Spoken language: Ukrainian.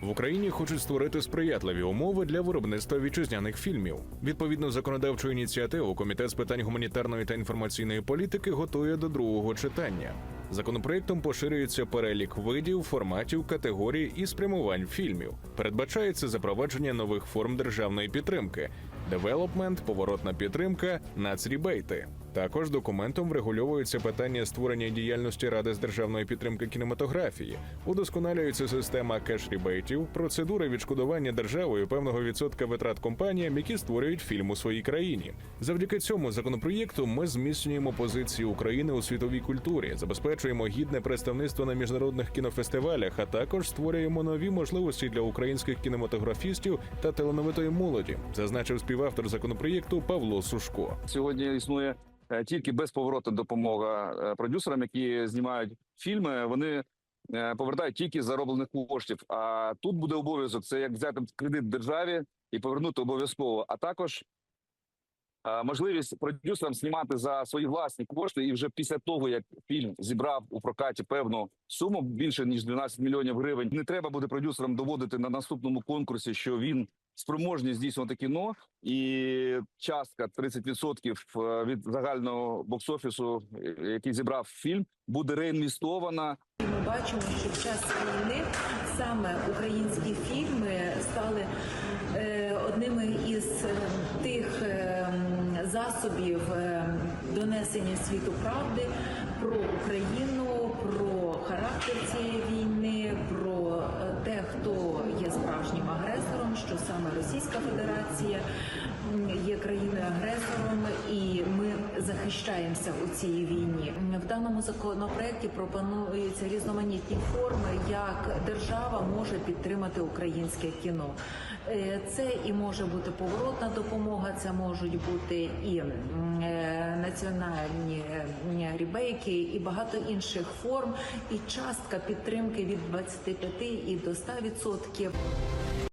В Україні хочуть створити сприятливі умови для виробництва вітчизняних фільмів. Відповідно законодавчу ініціативу комітет з питань гуманітарної та інформаційної політики готує до другого читання. Законопроектом поширюється перелік видів, форматів, категорій і спрямувань фільмів. Передбачається запровадження нових форм державної підтримки, девелопмент, поворотна підтримка, нацрібейти. Також документом врегульовується питання створення діяльності Ради з державної підтримки кінематографії, удосконалюється система кеш-рібейтів, процедури відшкодування державою певного відсотка витрат компаніям, які створюють фільм у своїй країні. Завдяки цьому законопроєкту ми зміцнюємо позиції України у світовій культурі, забезпечуємо гідне представництво на міжнародних кінофестивалях, а також створюємо нові можливості для українських кінематографістів та талановитої молоді, зазначив співавтор законопроєкту Павло Сушко. Сьогодні існує е, тільки безповоротна допомога е, продюсерам, які знімають фільми. Вони е, повертають тільки зароблених коштів. А тут буде обов'язок це як взяти кредит державі і повернути обов'язково. А також можливість продюсерам знімати за свої власні кошти, і вже після того як фільм зібрав у прокаті певну суму більше ніж 12 мільйонів гривень. Не треба буде продюсерам доводити на наступному конкурсі, що він спроможні здійснювати кіно, і частка 30% від загального бокс-офісу, е, який зібрав фільм, буде реінвестована. Ми бачимо, що в час війни саме українські фільми стали е, одними із е, тих е, засобів е, донесення світу правди про Україну, про характер цієї війни, про е, те, хто є справжнім агресором, що саме Російська Федерація є країною агресором, і ми захищаємося у цій війні. В даному законопроекті пропонуються різноманітні форми, як держава може підтримати українське кіно. Е, Це і може бути поворотна допомога, це можуть бути і е, національні рібейки, і багато інших форм, і частка підтримки від 25 і до 100%.